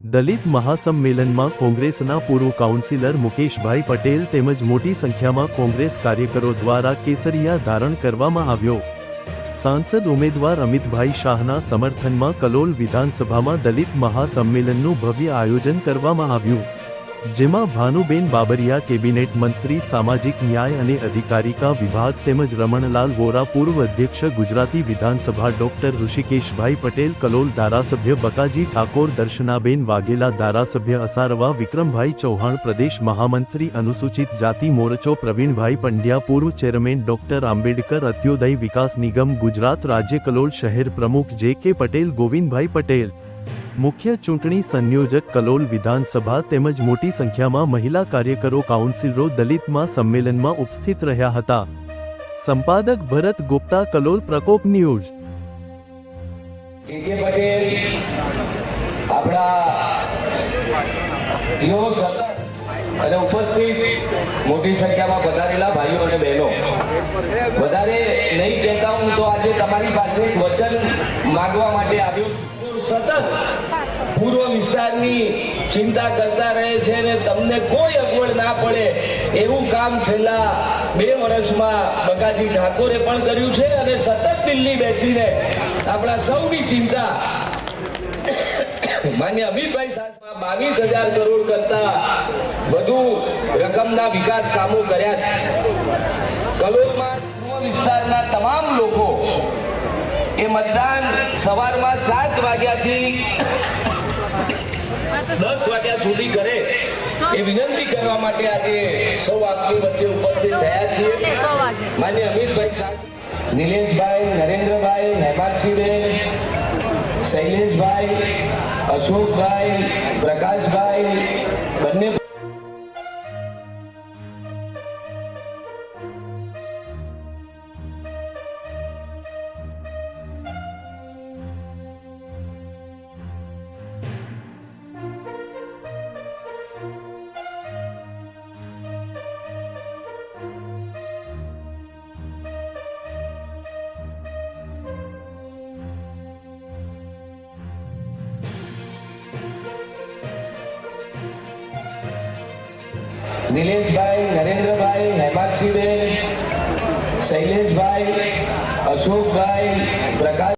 દલિત મહાસંમેલનમાં કોંગ્રેસના પૂર્વ કાઉન્સિલર મુકેશભાઈ પટેલ તેમજ મોટી સંખ્યામાં કોંગ્રેસ કાર્યકરો દ્વારા કેસરિયા ધારણ કરવામાં આવ્યો. સાંસદ ઉમેદવાર અમિતભાઈ શાહના સમર્થનમાં કલોલ વિધાનસભામાં દલિત મહાસંમેલનનું ભવ્ય આયોજન કરવામાં આવ્યું. જેમાં ભાનુબેન બાબરિયા, કેબિનેટ મંત્રી, સામાજિક ન્યાય અને અધિકારિકા વિભાગ તેમજ રમણલાલ વોરા, પૂર્વ અધ્યક્ષ, ગુજરાતી વિધાનસભા ડોક્ટર ઋષિકેશભાઈ પટેલ, કલોલ ધારાસભ્ય બકાજી ઠાકોર, દર્શનાબેન વાઘેલા ધારાસભ્ય અસારવા, વિક્રમભાઈ ચૌહાણ, પ્રદેશ મહામંત્રી, અનુસૂચિત જાતિ મોરચો, પ્રવીણભાઈ પંડ્યા, પૂર્વ ચેરમેન ડોક્ટર આંબેડકર અત્યોદય વિકાસ નિગમ, ગુજરાત રાજ્ય કલોલ શહેર પ્રમુખ જે કે પટેલ, ગોવિંદભાઈ પટેલ મુખ્ય ચૂંટણી સંયોજક કલોલ વિધાનસભા તેમજ મોટી સંખ્યામાં મહિલા કાર્યકરો કાઉન્સિલરો દલિતમાં સંમેલનમાં ઉપસ્થિત રહ્યા હતા. સંપાદક ભરત ગુપ્તા, કલોલ પ્રકોપ ન્યૂઝ. અને ઉપસ્થિત મોટી સંખ્યામાં વધારેલા ભાઈઓ અને બહેનો. વધારે નહીં કહેતા હું તો આજે તમારી પાસે વચન માગવા માટે આવ્યો. સતત પૂર્વ વિસ્તારની ચિંતા કરતા રહે છે અને તમને કોઈ અગવડ ના પડે એવું કામ છેલ્લા બે વર્ષમાં બકાજી ઠાકોરે પણ કર્યું છે અને સતત દિલ્હી બેસીને આપણા સૌની ચિંતા માન્ય અમિતભાઈ સાસમાં બાવીસ હજાર કરોડ કરતા વધુ રકમના વિકાસ કામો કર્યા છે. કલોલમાં વિસ્તારના તમામ લોકો મતદાન સવારમાં સાત વાગ્યાથી દસ વાગ્યા સુધી કરે એ વિનંતી કરવા માટે આજે સૌ આપની વચ્ચે ઉપસ્થિત થયા છીએ. માન્ય અમિતભાઈ શાહ, નિલેશભાઈ, નરેન્દ્રભાઈ, હેમાક્ષીબેન, શૈલેષભાઈ, અશોકભાઈ, પ્રકાશભાઈ નિલેશભાઈ નરેન્દ્રભાઈ હેમાક્ષીબેન શૈલેષભાઈ અશોકભાઈ પ્રકાશ